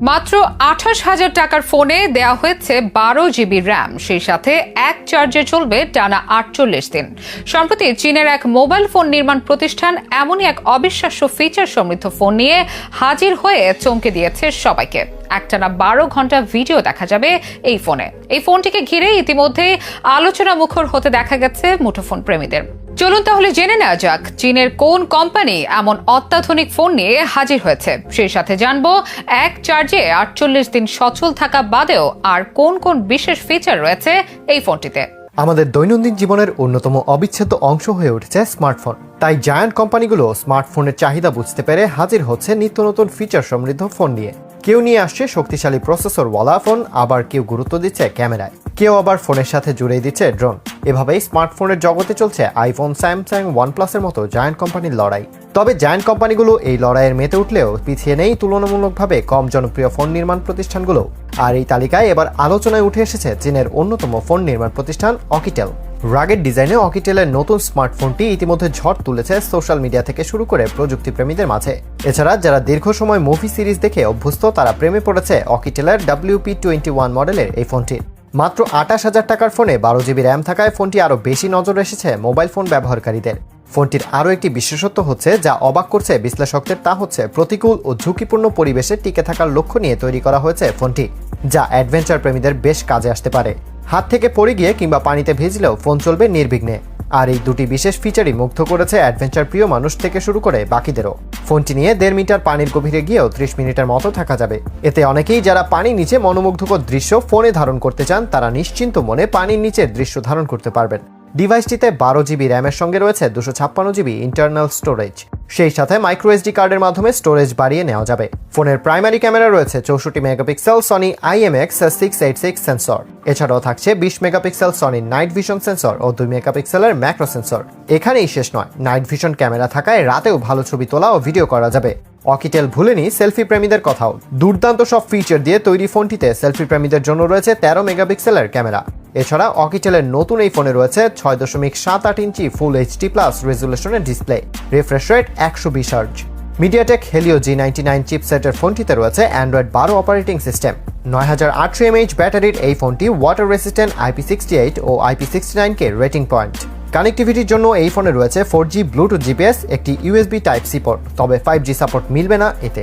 মাত্র আঠাশ হাজার টাকার ফোনে দেয়া হয়েছে বারো জিবি র্যাম। সেই সাথে এক চার্জে চলবে টানা আটচল্লিশ দিন। সম্প্রতি চীনের এক মোবাইল ফোন নির্মাণ প্রতিষ্ঠান এমনই এক অবিশ্বাস্য ফিচার সমৃদ্ধ ফোন নিয়ে হাজির হয়ে চমকে দিয়েছে সবাইকে। একটানা বারো ঘণ্টা ভিডিও দেখা যাবে এই ফোনে। এই ফোনটিকে ঘিরে ইতিমধ্যে আলোচনা মুখর হতে দেখা গেছে মুঠোফোন প্রেমীদের। চলুন তাহলে জেনে নেওয়া যাক, চীনের কোন কোম্পানি এমন অত্যাধুনিক ফোন নিয়ে হাজির হয়েছে। সেই সাথে জানব, এক চার্জে আটচল্লিশ দিন সচল থাকা বাদেও আর কোন কোন বিশেষ ফিচার রয়েছে এই ফোনটিতে? আমাদের দৈনন্দিন জীবনের অন্যতম অবিচ্ছেদ্য অংশ হয়ে উঠেছে স্মার্টফোন তাই জায়ান্ট কোম্পানিগুলো স্মার্টফোনের চাহিদা বুঝতে পেরে হাজির হচ্ছে নিত্য নতুন ফিচার সমৃদ্ধ ফোন নিয়ে। কেউ নিয়ে আসছে শক্তিশালী প্রসেসর ওয়ালা ফোন আবার কেউ গুরুত্ব দিচ্ছে ক্যামেরায় কেউ আবার ফোনের সাথে জুড়ে দিচ্ছে ড্রোন এভাবেই স্মার্টফোনের জগতে চলছে আইফোন স্যামসাং ওয়ানপ্লাসের মতো জায়ান্ট কোম্পানির লড়াই। তবে জায়ান্ট কোম্পানিগুলো এই লড়াইয়ের মেতে উঠলেও পিছিয়ে নেই তুলনামূলকভাবে কম জনপ্রিয় ফোন নির্মাণ প্রতিষ্ঠানগুলো। আর এই তালিকায় এবার আলোচনায় উঠে এসেছে চীনের অন্যতম ফোন নির্মাণ প্রতিষ্ঠান অকিটেল রাগের ডিজাইনে অকিটেলের নতুন স্মার্টফোনটি ইতিমধ্যে ঝড় তুলেছে সোশ্যাল মিডিয়া থেকে শুরু করে প্রযুক্তিপ্রেমীদের মাঝে। এছাড়া যারা দীর্ঘ সময় মুভি সিরিজ দেখে অভ্যস্ত, তারা প্রেমে পড়েছে অকিটেলের ডাব্লিউপি টোয়েন্টি ওয়ান মডেলের এই ফোনটি। মাত্র আঠাশ হাজার টাকার ফোনে বারো জিবি র্যাম থাকায় ফোনটি আরও বেশি নজর এসেছে মোবাইল ফোন ব্যবহারকারীদের। ফোনটির আরও একটি বিশেষত্ব হচ্ছে, যা অবাক করছে বিশ্লেষকদের, তা হচ্ছে প্রতিকূল ও ঝুঁকিপূর্ণ পরিবেশে টিকে থাকার লক্ষ্য নিয়ে তৈরি করা হয়েছে ফোনটি, যা অ্যাডভেঞ্চার প্রেমীদের বেশ কাজে আসতে পারে। হাত থেকে পড়ে গিয়ে কিংবা পানিতে ভিজলেও ফোন চলবে নির্বিঘ্নে। আর এই দুটি বিশেষ ফিচারই মুগ্ধ করেছে অ্যাডভেঞ্চার প্রিয় মানুষ থেকে শুরু করে বাকিদেরও। ফোনটি নিয়ে দেড় মিটার পানির গভীরে গিয়েও ত্রিশ মিনিটের মতো থাকা যাবে। এতে অনেকেই যারা পানির নিচে মনোমুগ্ধকর দৃশ্য ফোনে ধারণ করতে চান, তারা নিশ্চিন্ত মনে পানির নিচের দৃশ্য ধারণ করতে পারবেন। ডিভাইসটিতে বারো জিবি র্যামের সঙ্গে রয়েছে দুশো ছাপ্পান্ন জিবি ইন্টারনাল স্টোরেজ সেই সাথে মাইক্রো এসডি কার্ডের মাধ্যমে স্টোরেজ বাড়িয়ে নেওয়া যাবে। ফোনের প্রাইমারি ক্যামেরা রয়েছে চৌষট্টি megapixel Sony IMX six eight six sensor এছাড়াও থাকছে বিশ megapixel Sony night vision sensor ও দুই মেগাপিক্সেলের ম্যাক্রো সেন্সর এখানেই শেষ নয় নাইট ভিশন ক্যামেরা থাকায় রাতেও ভালো ছবি তোলা ও ভিডিও করা যাবে। অকিটেল ভুলেনি সেলফি প্রেমীদের কথাও। দুর্দান্ত সব ফিচার দিয়ে তৈরি ফোনটিতে সেলফি প্রেমীদের জন্য রয়েছে তেরো মেগাপিক্সেলের ক্যামেরা এছাড়া অকিটেলের নতুন এই ফোনে রয়েছে ছয় দশমিক সাত আট ইঞ্চি ফুল এইচডি প্লাস রেজুলেশনের ডিসপ্লে রিফ্রেশ রেট একশো বিশ hertz MediaTek Helio G ninety nine চিপসেটের ফোনটিতে রয়েছে অ্যান্ড্রয়েড বারো অপারেটিং সিস্টেম নয় হাজার আটশো এমএইচ ব্যাটারির এই ফোনটি water resistant IP sixty eight ও আইপি সিক্সটি নাইনকে রেটিং পয়েন্ট কানেক্টিভিটির জন্য এই ফোনে রয়েছে ফোর জি ব্লুটুথ জিপিএস একটি ইউএসবি টাইপ সি পোর্ট তবে ফাইভ জি সাপোর্ট মিলবে না এতে।